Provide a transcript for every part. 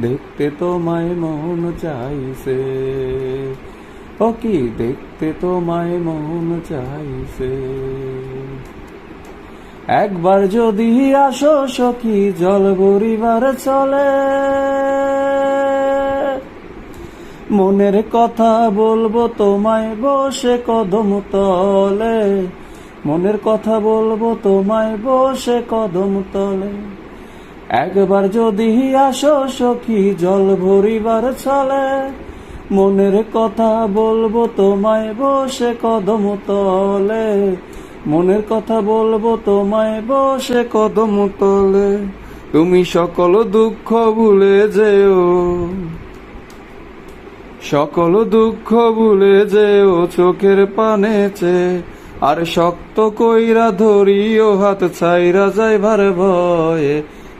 দেখতে তোমায় মন চাইছে। ও কি দেখতে তোমায় মন চাইছে? একবার যদি আসো সখী, জল ভরিবার চলে। মনের কথা বলব তোমায় বসে কদম তলে। মনের কথা বলব তোমায় বসে কদম তলে। একবার যদি আসো সখী, জল ভরিবার চলে মনের কথা বলব তোমায় বসে কদম তলে। মনের কথা বলব তোমায় বসে কদম তলে। তুমি সকল দুঃখ ভুলে যেও, সকল দুঃখ ভুলে যেও চোখের পানেছে আর শক্ত কইরা ধরিও, হাত ছাইরা যাইবার ভয়ে।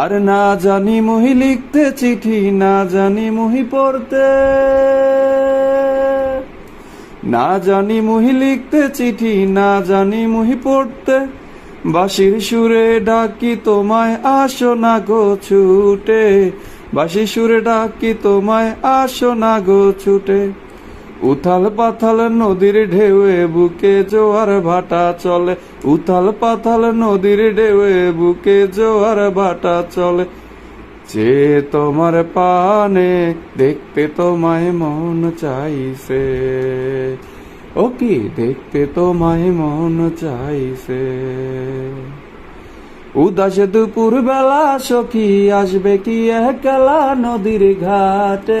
আর না জানি মহি লিখতে চিঠি, না জানি মহি পড়তে। না জানি মহি লিখতে চিঠি, না জানি মহি পড়তে। বাঁশির সুরে ডাকি, তোমায় আসো না গো ছুটে। বাঁশি সুরে ডাকি, তোমায় আসো না গো ছুটে। উথাল পাথাল নদীর ঢেউয়ে বুকে জোয়ার ভাটা চলে। উথাল পাথাল নদীর ঢেউয়ে বুকে জোয়ার ভাটা চলে। যে তোমার পানে দেখতে তোমায় মন চাইছে। ও কি? দেখতে তোমায় মন চাইছে। উদাস দুপুর বেলা সখী আসবে কি একলা নদীর ঘাটে?